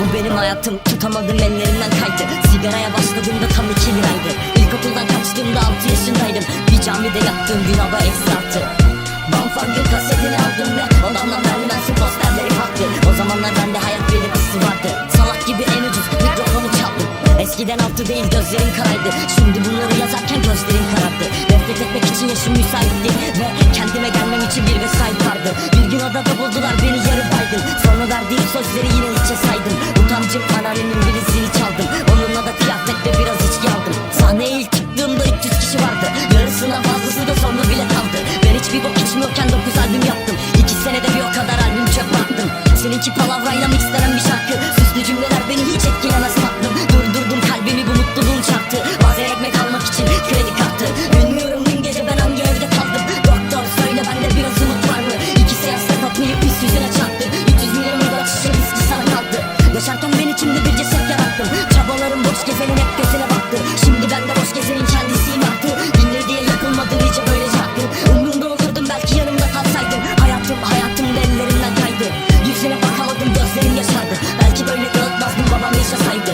Bu benim hayatım. Tutamadım ellerimden kaydı. Sigaraya başladığımda tam iki liraydı İlkokuldan kaçtığımda altı yaşındaydım. Bir camide yattığım gün hava eksi altı Banfang'ın kasetini aldım ve Odamdan vermemezsin posterleri farklı O zamanlar bende hayat belirtisi vardı. Salak gibi en ucuz mikrofonu çaldım. Eskiden altı değil gözlerim karaydı Şimdi bunları yazarken gözlerim karardı. Nefret etmek için yaşım müsait Ve kendime gelmem için bir vesait vardı. Bir gün odada buldular beni yarı baygın Sonra verdiğim sözleri yine içe saydım. Utancım anneannemin birisini çaldım. Onunla da kıyafetle biraz içki aldım. Sahneye ilk çıktığımda 300 kişi vardı. Yarısından fazlası da sonra bile kaldı. Ben hiçbir bok içmiyorken 9 albüm yaptım. 2 senede bir o kadar albüm çöp attım. Seninki palavrayla mixlenen gezenin gözüne baktı. Şimdi ben de boş gezenin kendisiyim artık Dinle diye yapılmadı nice böyle şarkı Umrumda olurdum belki yanımda kalsaydın Hayatım hayatım da ellerimden kaydı. Yüzüne bakamadım gözlerim yaşardı. Belki böyle dağıtmazdım babam yaşasaydı